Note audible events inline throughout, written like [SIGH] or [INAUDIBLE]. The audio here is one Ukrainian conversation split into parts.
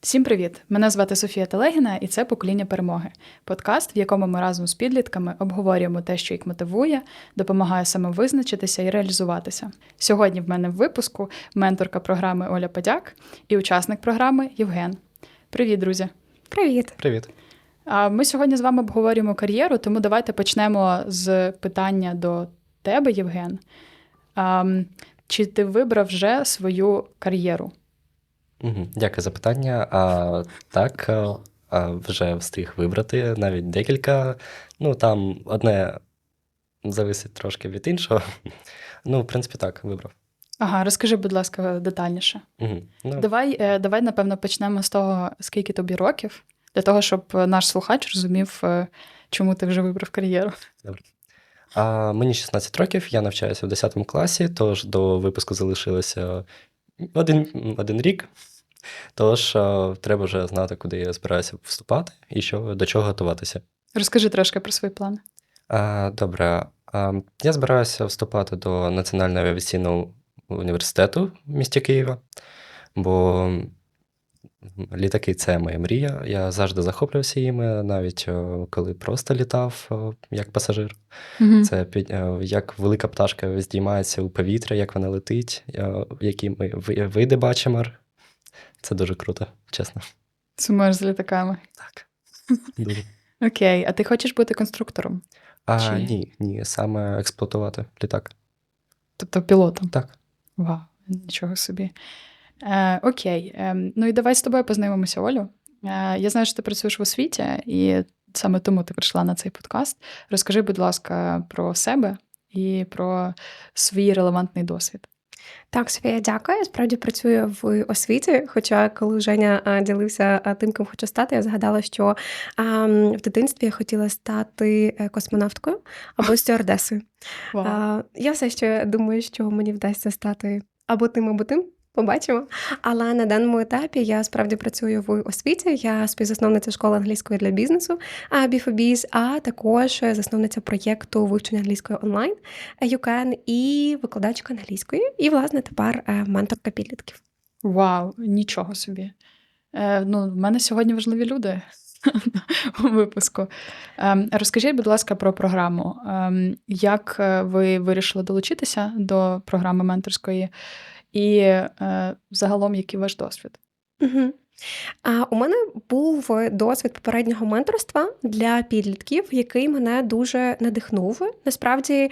Всім привіт! Мене звати Софія Телегіна, і це Покоління перемоги подкаст, в якому ми разом з підлітками обговорюємо те, що їх мотивує, допомагає самовизначитися і реалізуватися. Сьогодні в мене в випуску менторка програми Оля Подяк і учасник програми Євген. Привіт, друзі! Привіт. Привіт. А Ми сьогодні з вами обговорюємо кар'єру, тому давайте почнемо з питання до тебе, Євген. А, Чи ти вибрав вже свою кар'єру? Угу. Дякую за питання. А, так, е, а, вже встиг вибрати навіть декілька. Ну, там одне зависить трошки від іншого. Ну, в принципі, так, вибрав. Ага, розкажи, будь ласка, детальніше. Угу. Ну, Давай, е, давай, напевно, почнемо з того, скільки тобі років, для того, щоб наш слухач розумів, е, чому ти вже вибрав кар'єру. а, мені 16 років, я навчаюся в 10 класі, тож до випуску залишилося один, один рік. Тож треба вже знати, куди я збираюся вступати і що, до чого готуватися. Розкажи трошки про свої плани. А, Добре. А, Я збираюся вступати до Національного авіаційного університету в місті Києва, бо літаки це моя мрія. Я завжди захоплювався їми, навіть коли просто літав як пасажир. Угу. Це е, як велика пташка здіймається у повітря, як вона летить, е, які ми види бачимо. Це дуже круто, чесно. Сумуєш з літаками. Так. [LAUGHS] Дуже. Окей, а ти хочеш бути конструктором, А, Чи- ні, ні, саме експлуатувати літак. тобто пілотом? Так. Вау, нічого собі. Е, окей, е, ну і давай з тобою познайомимося, Олю. Е, я знаю, що ти працюєш в освіті, і саме тому ти прийшла на цей подкаст. Розкажи, будь ласка, про себе і про свій релевантний досвід. Так, Софія, дякую. Я справді працюю в освіті. Хоча, коли Женя ділився тим, ким хочу стати, я згадала, що а, в дитинстві я хотіла стати е, космонавткою або [LAUGHS] стюардесою. А, я все ще думаю, що мені вдасться стати або тим, або тим. Побачимо. Але на даному етапі я справді працюю в освіті. Я співзасновниця школи англійської для бізнесу а, Біфобіз, а також засновниця проєкту вивчення англійської онлайн UCAN і викладачка англійської. І, власне, тепер е, менторка підлітків. Вау, нічого собі. Е, ну, в мене сьогодні важливі люди [LAUGHS] у випуску. Ем, розкажіть, будь ласка, про програму. Ем, як е, ви вирішили долучитися до програми менторської, і е, загалом, який ваш досвід? Угу. А у мене був досвід попереднього менторства для підлітків, який мене дуже надихнув. Насправді е,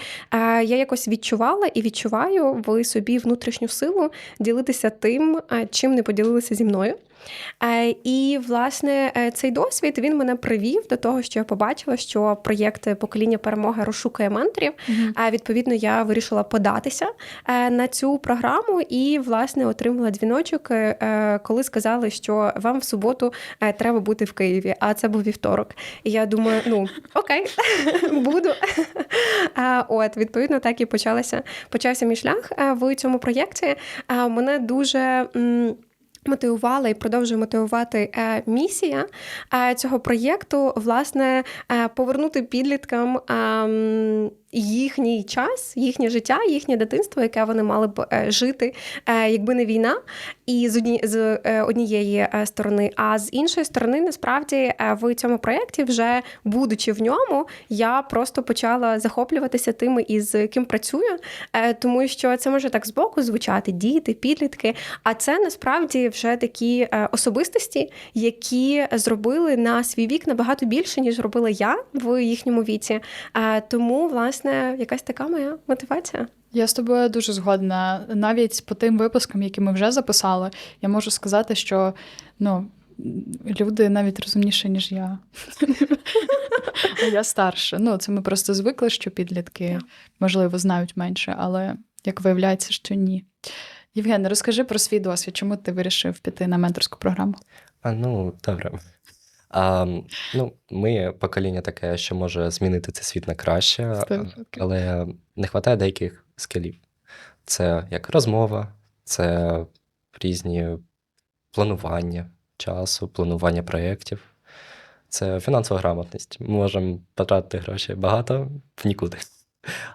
я якось відчувала і відчуваю в собі внутрішню силу ділитися тим, е, чим не поділилися зі мною. Е, І, власне, е, цей досвід він мене привів до того, що я побачила, що проєкт покоління перемоги розшукує менторів. А відповідно, я вирішила податися е, на цю програму і, власне, отримала дзвіночок, коли сказали, що вам в суботу треба бути в Києві. А це був вівторок. І я думаю, ну окей, [LAUGHS] буду. От, відповідно, так і почалося почався мій шлях в цьому проєкті. Мене дуже. Мотивувала і продовжує мотивувати е, місія е, цього проєкту, власне, е, повернути підліткам е, їхній час, їхнє життя, їхнє дитинство, яке вони мали б жити, якби не війна, і з одні з однієї сторони. А з іншої сторони, насправді, в цьому проєкті, вже будучи в ньому, я просто почала захоплюватися тими, із ким працюю, тому що це може так збоку звучати: діти, підлітки. А це насправді вже такі е, особистості, які зробили на свій вік набагато більше, ніж робила я в їхньому віці. Е, Тому, власне, якась така моя мотивація. Я з тобою дуже згодна. Навіть по тим випускам, які ми вже записали, я можу сказати, що ну, люди навіть розумніші, ніж я. А я старша. Ну, це ми просто звикли, що підлітки, можливо, знають менше, але як виявляється, що ні. Євген, розкажи про свій досвід, чому ти вирішив піти на менторську програму? А, ну, добре. А, ну, ми покоління таке, що може змінити цей світ на краще, 100%. але не вистачає деяких скілів. Це як розмова, це різні планування часу, планування проєктів. Це фінансова грамотність. Ми можемо потратити гроші багато в нікуди.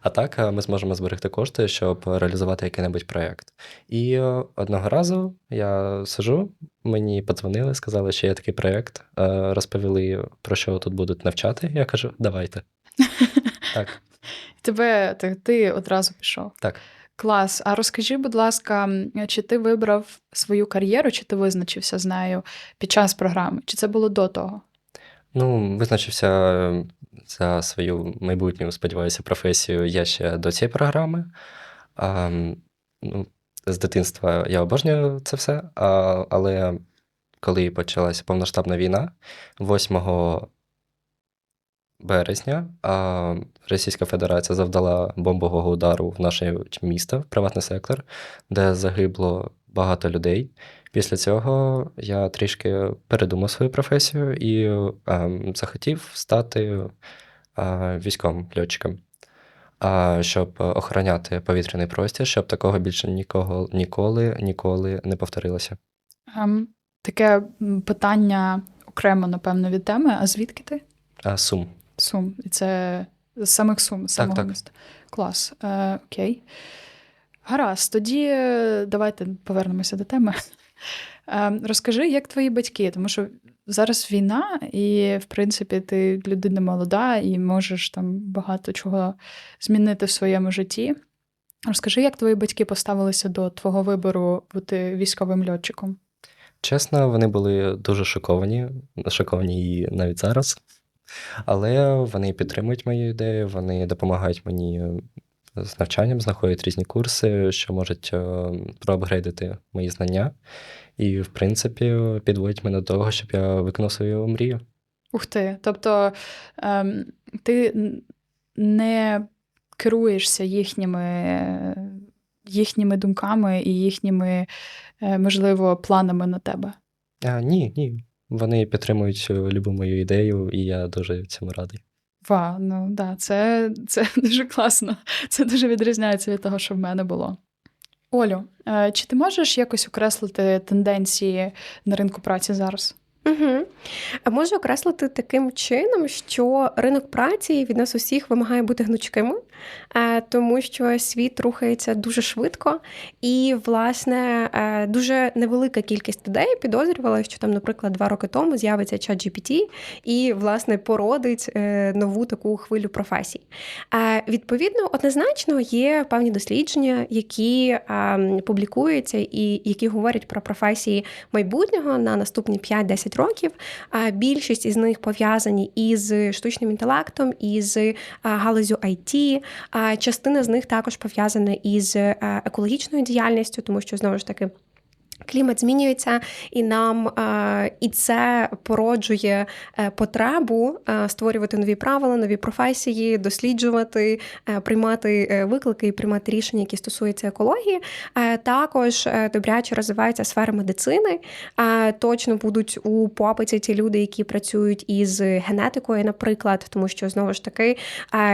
А так е, ми зможемо зберегти кошти, щоб реалізувати який-небудь проєкт. І е, одного разу я сижу, мені подзвонили, сказали, що є такий проєкт, е, розповіли, про що тут будуть навчати. Я кажу, давайте. [LAUGHS] Так, Тебе ти, ти одразу пішов. так. Клас. А розкажи, будь ласка, чи ти вибрав свою кар'єру, чи ти визначився з нею під час програми? Чи це було до того? Ну, визначився е, за свою майбутню, сподіваюся, професію я ще до цієї програми. А, ну, з дитинства я обожнюю це все, а, але коли почалася повноштабна війна, 8 березня а, Російська Федерація завдала бомбового удару в наше місто, в приватний сектор, де загибло багато людей. Після цього я трішки передумав свою професію і ем, захотів стати е, військовим льотчиком, а, щоб охороняти повітряний простір, щоб такого більше нікого ніколи, ніколи не повторилося. Ем, таке питання окремо, напевно, від теми. А звідки ти? А, Сум. Сум. І це з самих Сум, з самого так. міста. Клас. Е, окей. Гаразд, тоді е, давайте повернемося до теми. Е, розкажи, як твої батьки, тому що зараз війна, і, в принципі, ти людина молода і можеш там багато чого змінити в своєму житті. Розкажи, як твої батьки поставилися до твого вибору бути військовим льотчиком? Чесно, вони були дуже шоковані, шоковані і навіть зараз. Але вони підтримують мою ідею, вони допомагають мені з навчанням, знаходять різні курси, що можуть е, проапгрейдити мої знання. І, в принципі, підводять мене до того, щоб я виконав свою мрію. Ух ти. Тобто ем, ти не керуєшся їхніми, їхніми думками і їхніми, е, можливо, планами на тебе. А, ні, ні. Вони підтримують е, любу мою ідею, і я дуже цьому радий. Ва, ну да, це, це [LAUGHS] дуже класно. Це дуже відрізняється від того, що в мене було. Олю, е, чи ти можеш якось окреслити тенденції на ринку праці зараз? Угу. А можу окреслити таким чином, що ринок праці від нас усіх вимагає бути гнучкими, е, тому що світ рухається дуже швидко, і, власне, е, дуже невелика кількість людей підозрювала, що там, наприклад, два роки тому з'явиться ChatGPT і, власне, породить е, нову таку хвилю професій. Відповідно, однозначно є певні дослідження, які публікуються і які говорять про професії майбутнього на наступні 5-10 років. Більшість із них пов'язані із штучним інтелектом, із галузю IT. Частина з них також пов'язана із е, екологічною діяльністю, тому що знову ж таки. Клімат змінюється, і нам е, і це породжує е, потребу е, створювати нові правила, нові професії, досліджувати, приймати виклики і приймати рішення, які стосуються екології. Також добряче розвивається сфера медицини. Точно будуть у попиті ті люди, які працюють із генетикою, наприклад, тому що знову ж таки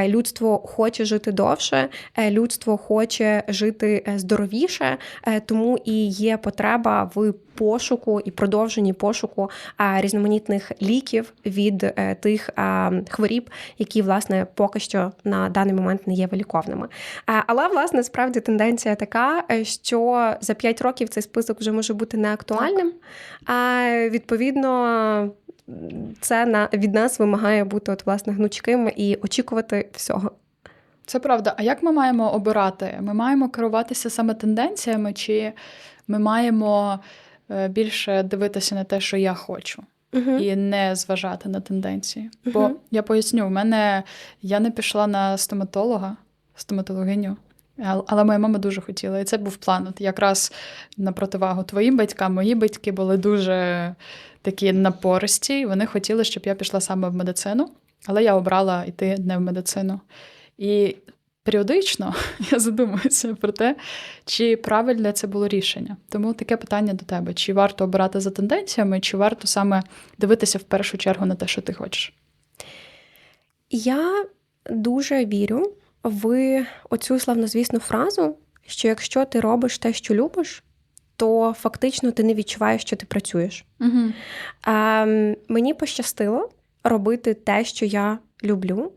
людство хоче жити довше, людство хоче жити здоровіше, тому і є потреба в пошуку і продовженні пошуку різноманітних ліків від е, тих хворіб, які власне поки що на даний момент не є виліковними. Але власне справді тенденція така, е, що за 5 років цей список вже може бути неактуальним. А відповідно. Це на від нас вимагає бути от власне гнучким і очікувати всього. Це правда. А як ми маємо обирати? Ми маємо керуватися саме тенденціями, чи ми маємо е, більше дивитися на те, що я хочу, Угу. і не зважати на тенденції? Бо я поясню, в мене я не пішла на стоматолога, стоматологиню. Але моя мама дуже хотіла, і це був план. От якраз на противагу твоїм батькам, мої батьки були дуже такі напористі, і вони хотіли, щоб я пішла саме в медицину, але я обрала йти не в медицину. І періодично [LAUGHS] я задумуюся про те, чи правильне це було рішення. Тому таке питання до тебе: чи варто обирати за тенденціями, чи варто саме дивитися в першу чергу на те, що ти хочеш? Я дуже вірю в оцю славнозвісну фразу, що якщо ти робиш те, що любиш, то фактично ти не відчуваєш, що ти працюєш. Угу. Ем, мені пощастило робити те, що я люблю.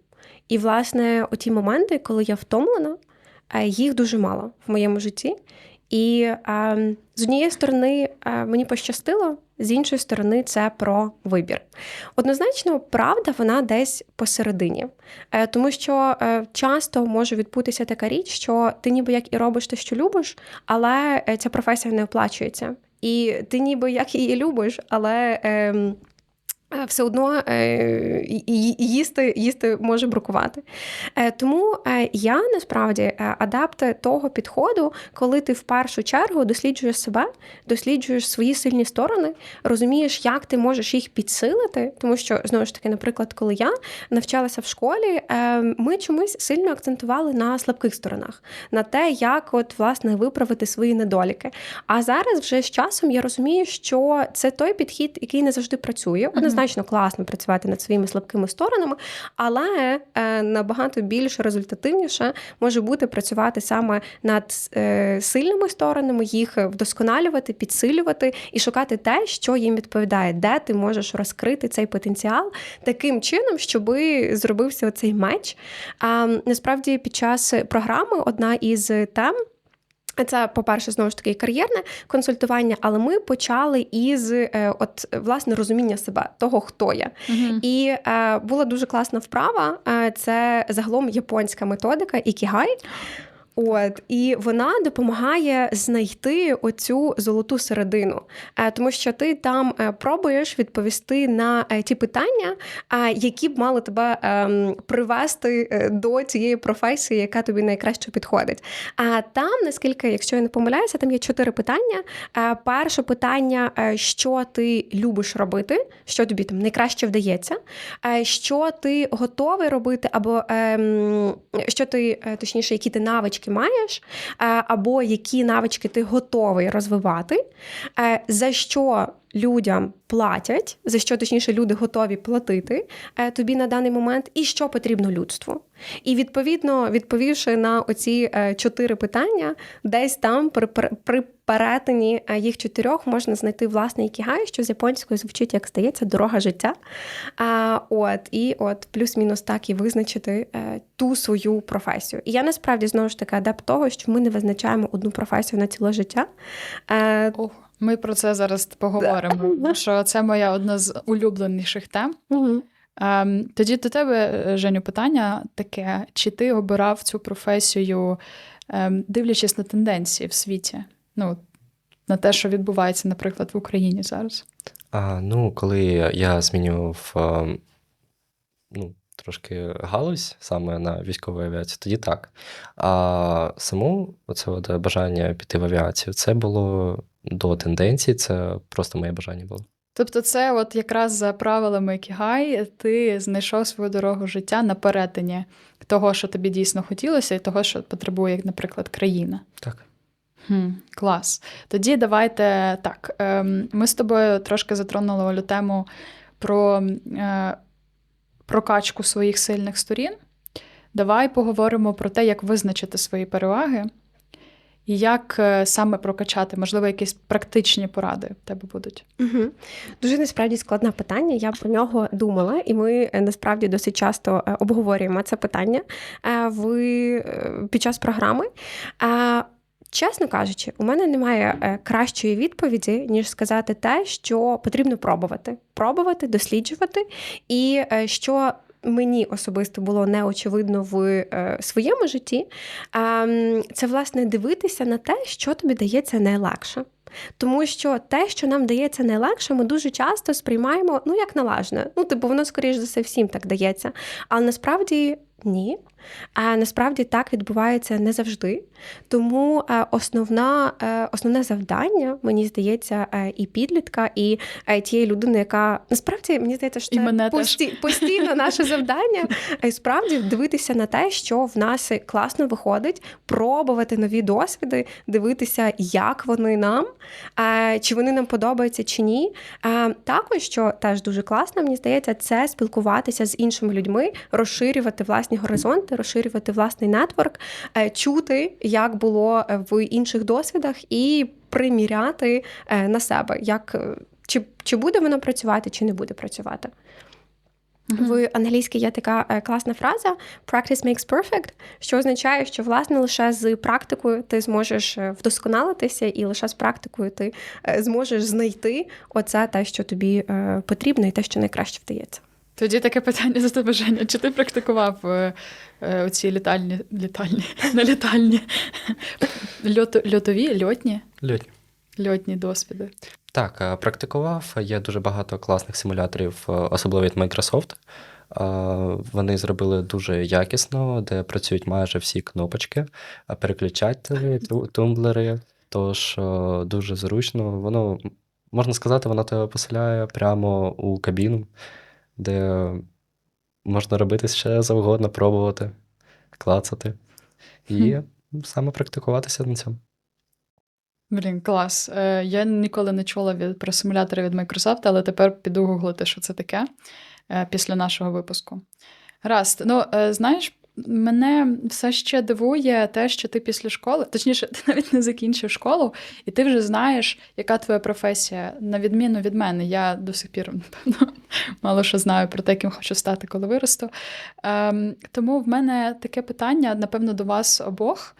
І, власне, оті моменти, коли я втомлена, е, їх дуже мало в моєму житті. І е, з однієї сторони е, мені пощастило, з іншої сторони, це про вибір. Однозначно, правда, вона десь посередині, тому що часто може відбутися така річ, що ти ніби як і робиш те, що любиш, але ця професія не оплачується. І ти ніби як її любиш, але. Е, все одно е, їсти, їсти може бракувати. Е, Тому я насправді адапт того підходу, коли ти в першу чергу досліджуєш себе, досліджуєш свої сильні сторони, розумієш, як ти можеш їх підсилити. Тому що, знову ж таки, наприклад, коли я навчалася в школі, ми чомусь сильно акцентували на слабких сторонах, на те, як от власне виправити свої недоліки. А зараз вже з часом я розумію, що це той підхід, який не завжди працює. Однозначно класно працювати над своїми слабкими сторонами, але е, набагато більш результативніше може бути працювати саме над е, сильними сторонами, їх вдосконалювати, підсилювати і шукати те, що їм відповідає, де ти можеш розкрити цей потенціал таким чином, щоб зробився оцей меч. А насправді під час програми одна із тем. Це, по-перше, знову ж таки кар'єрне консультування, але ми почали із е, от власне розуміння себе, того, хто я. Мгм. І е, була дуже класна вправа. Е, це загалом японська методика ікігай. От і вона допомагає знайти оцю золоту середину, Е, тому що ти там е, пробуєш відповісти на е, ті питання, які б мали тебе ем, привести до цієї професії, яка тобі найкраще підходить. А там, наскільки, якщо я не помиляюся, там є чотири питання. Перше питання: що ти любиш робити, що тобі там найкраще вдається, що ти готовий робити, або ем, що ти, точніше, які ти навички маєш, е, або які навички ти готовий розвивати, е, за що людям платять, за що точніше люди готові платити е, тобі на даний момент, і що потрібно людству. І відповідно, відповівши на оці е, чотири питання, десь там при, при, перетині е, їх чотирьох можна знайти власне ікігай, що з японською звучить, як здається, дорога життя. А, от, і от плюс-мінус так і визначити ту свою професію. І я насправді знову ж таки адепт того, що ми не визначаємо одну професію на ціле життя. Ох, ми про це зараз поговоримо. Що це моя одна з улюбленіших тем. Ем, тоді до тебе, е, Женю, питання таке: чи ти обирав цю професію, ем, дивлячись на тенденції в світі? Ну, на те, що відбувається, наприклад, в Україні зараз? А, ну, коли я змінював ем, ну, трошки галузь саме на військову авіацію, тоді так. А саму оце от бажання піти в авіацію, це було до тенденції, це просто моє бажання було. Тобто, це от якраз за правилами Кігай ти знайшов свою дорогу життя на перетині того, що тобі дійсно хотілося, і того, що потребує, наприклад, країна. Так. Хм, клас. Тоді давайте так. Ем, ми з тобою трошки затронули Олю тему про е, прокачку своїх сильних сторін. Давай поговоримо про те, як визначити свої переваги як е, саме прокачати, можливо, якісь практичні поради в тебе будуть. Угу. Дуже насправді складне питання. Я про нього думала, і ми е, насправді досить часто е, обговорюємо це питання в, під час програми. Чесно кажучи, у мене немає кращої відповіді, ніж сказати те, що потрібно пробувати. Пробувати, досліджувати, і що мені особисто було неочевидно в е, своєму житті, це власне дивитися на те, що тобі дається найлегше. Тому що те, що нам дається найлегше, ми дуже часто сприймаємо ну як налажне. Ну, типу, воно, скоріш за все, всім так дається. Але насправді ні. А насправді так відбувається не завжди. Тому е, основна, е, основне завдання, мені здається, е, і підлітка, і тієї людини, яка насправді мені здається, що це пості- постійно наше завдання. Справді дивитися на те, що в нас класно виходить, пробувати нові досвіди, дивитися, як вони нам, чи вони нам подобаються чи ні. Також, що теж дуже класно, мені здається, це спілкуватися з іншими людьми, розширювати власні горизонти, розширювати власний нетворк, е, чути, як було е, в інших досвідах, і приміряти е, на себе, як чи, чи буде воно працювати, чи не буде працювати. В англійській є така е, класна фраза practice makes perfect, що означає, що власне лише з практикою ти зможеш е, вдосконалитися, і лише з практикою ти е, зможеш знайти оце те, що тобі е, потрібно, і те, що найкраще вдається. Тоді таке питання за тебе, Женя. Чи ти практикував е, е, оці літальні, літальні, [LAUGHS] не літальні, льотові, льотні, Льотні. льотні досвіди? Так, е, практикував. Є дуже багато класних симуляторів, е, особливо від Microsoft. Е, Вони зробили дуже якісно, де працюють майже всі кнопочки, переключателі, [LAUGHS] тумблери. Тож дуже зручно. Воно, можна сказати, воно тебе поселяє прямо у кабіну, де можна робити ще завгодно, пробувати, клацати. І саме практикуватися на цьому. Блін, клас. Е, я ніколи не чула від, про симулятори від Microsoft, але тепер піду гуглити, що це таке е, після нашого випуску. Гаразд. Ну, е, знаєш, мене все ще дивує те, що ти після школи, точніше, [LAUGHS] ти навіть не закінчив школу, і ти вже знаєш, яка твоя професія, на відміну від мене. Я до сих пір, [LAUGHS] напевно, мало що знаю про те, ким хочу стати, коли виросту. Ем, тому в мене таке питання, напевно, до вас обох.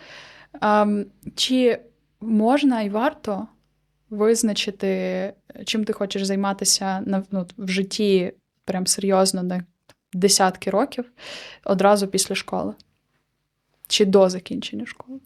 Ем, чи можна і варто визначити, чим ти хочеш займатися на, ну, в житті прям серйозно на десятки років одразу після школи? Чи до закінчення школи?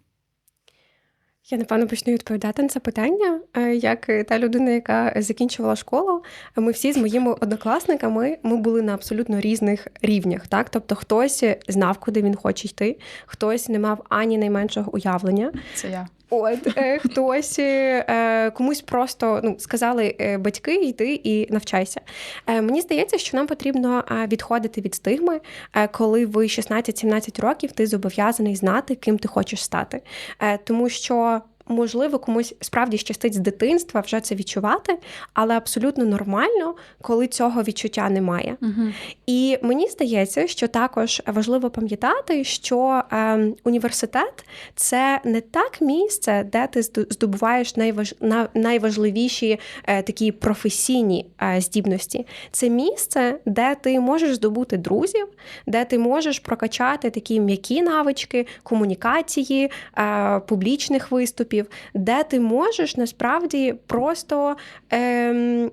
Я напевно почну відповідати на це питання. Е, Як та людина, яка закінчувала школу, ми всі з моїми однокласниками ми були на абсолютно різних рівнях. Так, тобто хтось знав, куди він хоче йти, хтось не мав ані найменшого уявлення. Це я. От е, хтось е, комусь просто ну сказали е, батьки, йди і навчайся. Е, мені здається, що нам потрібно е, відходити від стигми, е, коли в 16-17 років ти зобов'язаний знати, ким ти хочеш стати. Е, тому що. Можливо, комусь справді щастить з дитинства вже це відчувати, але абсолютно нормально, коли цього відчуття немає. Угу. І мені здається, що також важливо пам'ятати, що е, університет це не так місце, де ти здобуваєш найваж... найважливіші е, такі професійні е, здібності. Це місце, де ти можеш здобути друзів, де ти можеш прокачати такі м'які навички комунікації, е, публічних виступів, де ти можеш насправді просто. Ем,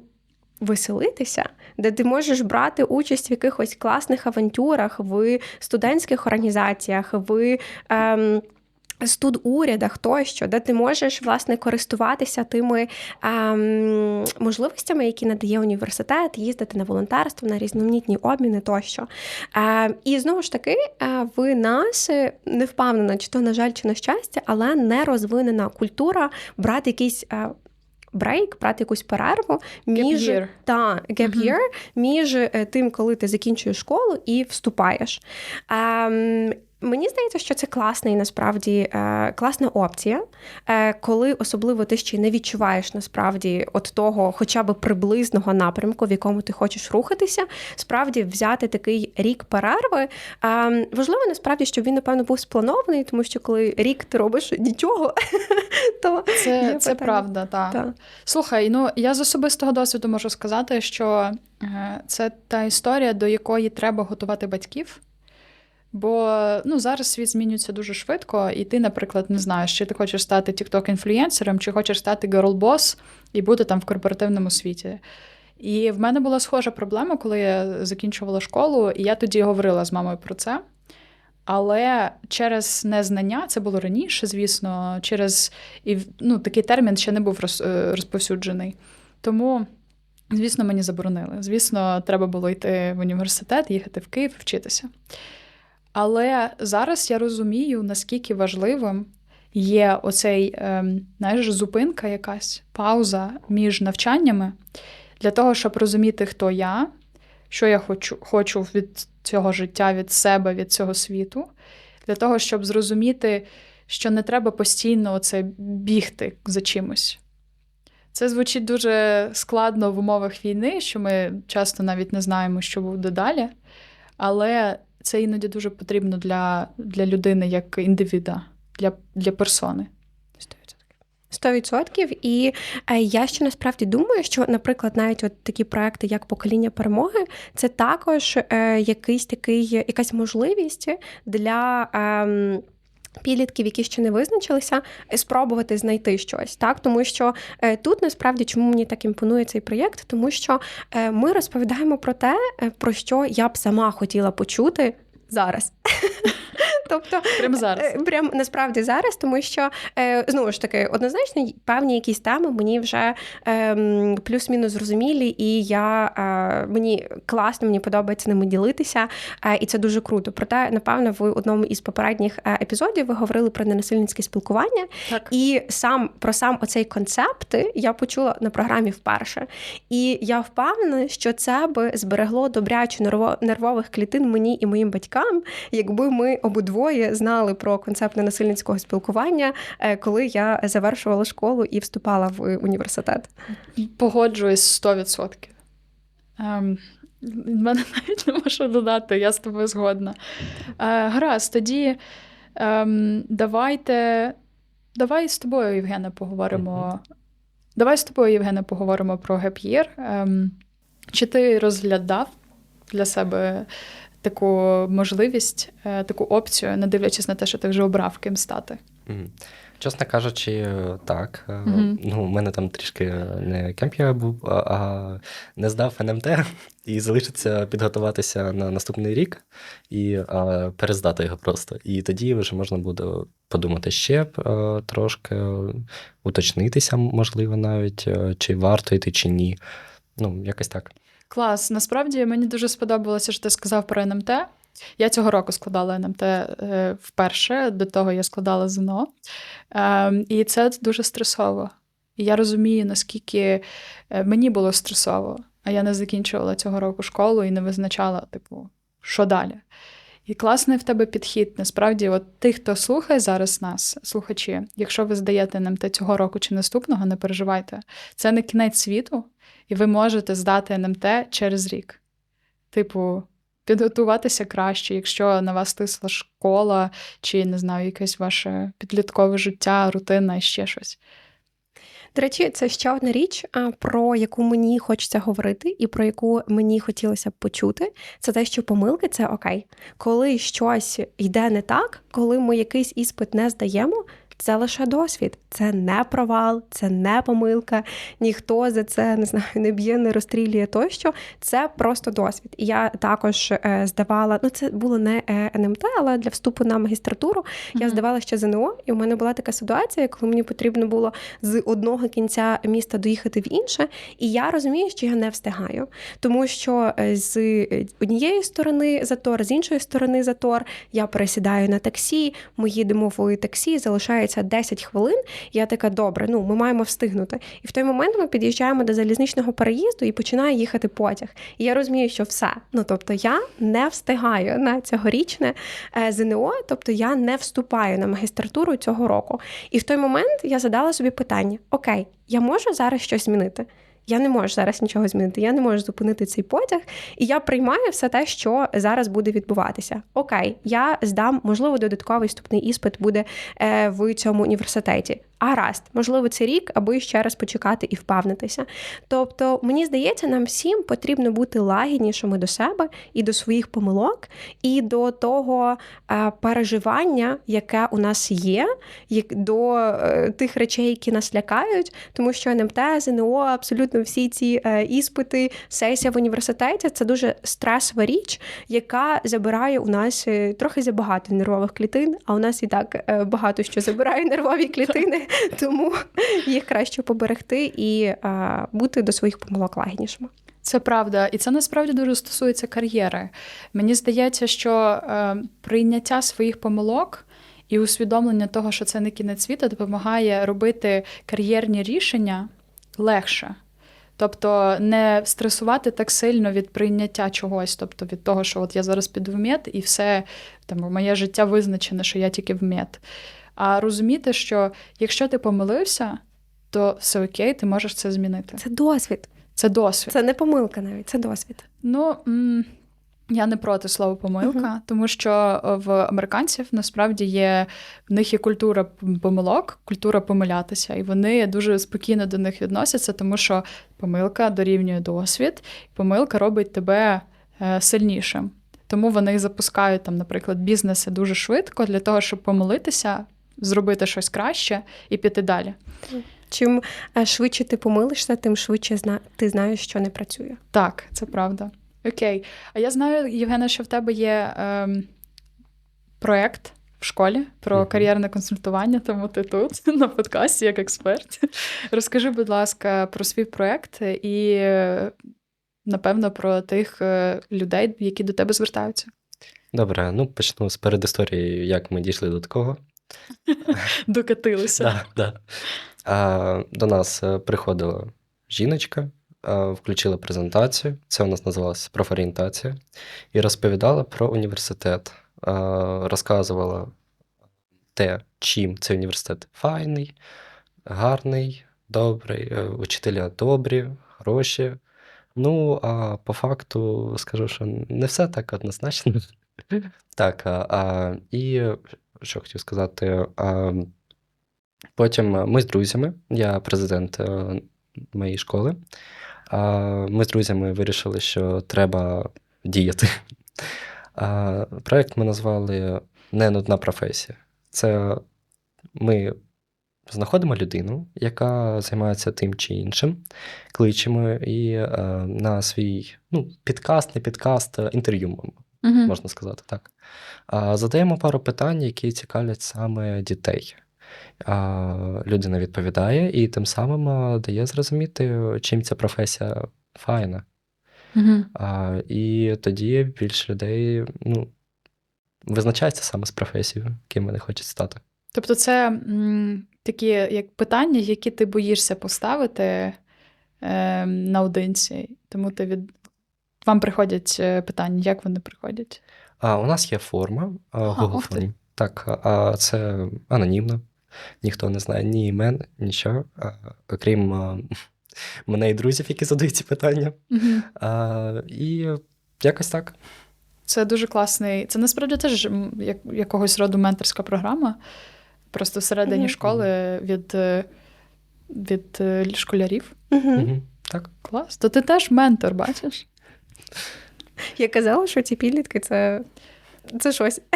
Веселитися, де ти можеш брати участь в якихось класних авантюрах, в студентських організаціях, в ем, студурядах тощо, де ти можеш власне користуватися тими ем, можливостями, які надає університет, їздити на волонтерство, на різноманітні обміни тощо. Е, і знову ж таки, е, в нас е, не впевнена, чи то на жаль, чи на щастя, але не розвинена культура брати якийсь. Е, Брейк, брати якусь перерву між year. та gap year, між е, тим, коли ти закінчуєш школу і вступаєш. Ем, Мені здається, що це класний насправді е, класна опція, е, коли особливо ти ще не відчуваєш насправді от того, хоча б приблизного напрямку, в якому ти хочеш рухатися, справді взяти такий рік перерви. Е, важливо насправді, щоб він напевно був спланований, тому що коли рік ти робиш нічого, [LAUGHS] то Це, це правда, так. Так. Слухай, ну я з особистого досвіду можу сказати, що це та історія, до якої треба готувати батьків. Бо ну, зараз світ змінюється дуже швидко, і ти, наприклад, не знаєш, чи ти хочеш стати TikTok-інфлюєнсером, чи хочеш стати girl-boss і бути там в корпоративному світі. І в мене була схожа проблема, коли я закінчувала школу, і я тоді говорила з мамою про це. Але через незнання, це було раніше, звісно, через і ну, такий термін ще не був е, розповсюджений. Тому, звісно, мені заборонили. Звісно, треба було йти в університет, їхати в Київ, вчитися. Але зараз я розумію, наскільки важливим є оцей, ем, знаєш, зупинка, якась пауза між навчаннями для того, щоб розуміти, хто я, що я хочу, хочу від цього життя, від себе, від цього світу, для того, щоб зрозуміти, що не треба постійно оце бігти за чимось. Це звучить дуже складно в умовах війни, що ми часто навіть не знаємо, що буде далі. Але це іноді дуже потрібно для, для людини як індивіда, для, для персони. 100%. І е, я ще насправді думаю, що, наприклад, навіть от такі проекти, як покоління перемоги, це також е, якийсь такий, якась можливість для. Підлітків, які ще не визначилися, е, спробувати знайти щось, так тому що е, тут насправді чому мені так імпонує цей проєкт, тому що е, ми розповідаємо про те, про що я б сама хотіла почути зараз. [LAUGHS] Тобто, Прямо зараз. Е, Прям насправді зараз, тому що е, знову ж таки, однозначно, певні якісь теми мені вже е, плюс-мінус зрозумілі, і я е, мені класно, мені подобається ними ділитися, і це дуже круто. Проте, напевно, в одному із попередніх епізодів ви говорили про ненасильницьке спілкування, Так. і сам про сам оцей концепт я почула на програмі вперше. І я впевнена, що це би зберегло добрячу нервових клітин мені і моїм батькам, якби ми обидвоє знали про концепт ненасильницького спілкування, е, коли я завершувала школу і вступала в університет. Погоджуюсь 100%. Ем, в мене навіть нема що додати, я з тобою згодна. Е, гаразд, тоді ем, давайте. Давай з тобою, Євгена, поговоримо. Давай з тобою, Євгена, поговоримо про геп'єр. Ем, чи ти розглядав для себе таку можливість, е, таку опцію, не дивлячись на те, що ти вже обрав ким стати? Чесно кажучи, так. Мгм. Ну, у мене там трішки не кемп я був, а- а не здав НМТ [LAUGHS] і залишиться підготуватися на наступний рік і а, перездати його просто. І тоді вже можна буде подумати ще б, е, трошки, уточнитися, можливо, навіть, чи варто йти, чи ні. Ну, якось так. Клас. Насправді мені дуже сподобалося, що ти сказав про НМТ. Я цього року складала НМТ е, вперше, до того я складала ЗНО. Ем, і це дуже стресово. І я розумію, наскільки е, мені було стресово, а я не закінчувала цього року школу і не визначала, типу, що далі. І класний в тебе підхід. Насправді, от тих, хто слухає зараз нас, слухачі, якщо ви здаєте НМТ цього року чи наступного, не переживайте. Це не кінець світу, і ви можете здати НМТ через рік. Типу, підготуватися краще, якщо на вас тисла школа, чи не знаю, якесь ваше підліткове життя, рутина і ще щось. До речі, це ще одна річ, про яку мені хочеться говорити, і про яку мені хотілося б почути. Це те, що помилки це окей. Коли щось йде не так, коли ми якийсь іспит не здаємо. Це лише досвід, це не провал, це не помилка. Ніхто за це не знаю, не б'є, не розстрілює тощо. Це просто досвід. І я також е, здавала, ну це було не е, НМТ, але для вступу на магістратуру я здавала ще ЗНО, і у мене була така ситуація, коли мені потрібно було з одного кінця міста доїхати в інше, і я розумію, що я не встигаю, тому що е, з однієї сторони затор, з іншої сторони затор. Я пересідаю на таксі, ми їдемо в таксі, залишається 10 хвилин. Я така, добре, ну ми маємо встигнути. І в той момент ми під'їжджаємо до залізничного переїзду і починає їхати потяг. І я розумію, що все. Ну тобто я не встигаю на цьогорічне е, ЗНО, тобто я не вступаю на магістратуру цього року. І в той момент я задала собі питання: Окей, я можу зараз щось змінити? Я не можу зараз нічого змінити, я не можу зупинити цей потяг, і я приймаю все те, що зараз буде відбуватися. Окей, я здам, можливо, додатковий вступний іспит буде е, в цьому університеті. Гаразд, можливо, це рік, аби ще раз почекати і впевнитися. Тобто, мені здається, нам всім потрібно бути лагіднішими до себе і до своїх помилок, і до того е, переживання, яке у нас є, як до е, тих речей, які нас лякають, тому що НМТ, ЗНО, абсолютно всі ці е, іспити, сесія в університеті це дуже стресова річ, яка забирає у нас трохи забагато нервових клітин, а у нас і так багато що забирає нервові клітини, [LAUGHS] тому їх краще поберегти і е, бути до своїх помилок лагіднішими. Це правда, і це насправді дуже стосується кар'єри. Мені здається, що е, прийняття своїх помилок і усвідомлення того, що це не кінець світу, допомагає робити кар'єрні рішення легше. Тобто не стресувати так сильно від прийняття чогось, тобто від того, що от я зараз піду в мед, і все там моє життя визначене, що я тільки в мед. А розуміти, що якщо ти помилився, то все окей, ти можеш це змінити. Це досвід, Це досвід. це не помилка навіть, це досвід. Ну, м, Я не проти слова помилка, тому що в американців насправді є в них є культура помилок, культура помилятися, і вони дуже спокійно до них відносяться, тому що помилка дорівнює досвід, помилка робить тебе е, сильнішим. Тому вони запускають там, наприклад, бізнеси дуже швидко для того, щоб помилитися, зробити щось краще і піти далі. Чим е, швидше ти помилишся, тим швидше зна... ти знаєш, що не працює. Так, це правда. Окей. А я знаю, Євгена, що в тебе є ем, проєкт в школі про кар'єрне консультування, тому ти тут [LAUGHS] на подкасті як експерт. Розкажи, будь ласка, про свій проєкт і, е, напевно, про тих е, людей, які до тебе звертаються. Добре, ну почну з передісторії, як ми дійшли до такого. [LAUGHS] Докатилися. Да, да. До нас е, приходила жіночка, а, включила презентацію. Це у нас називалося профорієнтація, і розповідала про університет. А, розказувала те, чим цей університет файний, гарний, добрий, е, учителя добрі, хороші. Ну, а по факту скажу, що не все так однозначно. [LAUGHS] Так, а, і що хотів сказати, потім ми з друзями, я президент е, моєї школи. Ми з друзями вирішили, що треба діяти. А, проект ми назвали Не нудна професія. Це ми знаходимо людину, яка займається тим чи іншим, кличемо і е, на свій ну, підкаст, не підкаст, інтерв'ю Мгм. можна сказати так. Задаємо пару питань, які цікавлять саме дітей. Людина відповідає і тим самим дає зрозуміти, чим ця професія файна. А, І тоді більше людей ну, визначається саме з професією, ким вони хочуть стати. Тобто, це м, такі як питання, які ти боїшся поставити е, наодинці. Тому ти від... вам приходять е, питання, як вони приходять? А у нас є форма Google. Form. Так, а це анонімно. Ніхто не знає ні імен, нічого, а, окрім а, [LAUGHS] мене і друзів, які задають ці питання. Мгм. А, і якось так. Це дуже класний. Це насправді теж як, якогось роду менторська програма. Просто всередині Мгм. школи від, е, від е, школярів. Угу. Мгм. Так. Клас. То ти теж ментор, бачиш? [LAUGHS] Я казала, що ці підлітки це, це щось. [LAUGHS]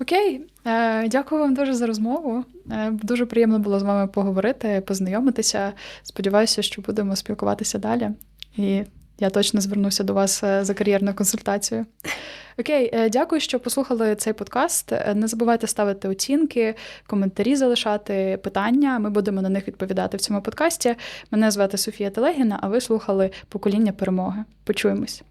Окей, е, дякую вам дуже за розмову. Е, дуже приємно було з вами поговорити, познайомитися. Сподіваюся, що будемо спілкуватися далі. І я точно звернуся до вас е, за кар'єрною консультацією. Окей, е, дякую, що послухали цей подкаст. Е, Не забувайте ставити оцінки, коментарі залишати питання. Ми будемо на них відповідати в цьому подкасті. Мене звати Софія Телегіна, а ви слухали Покоління перемоги. Почуємось.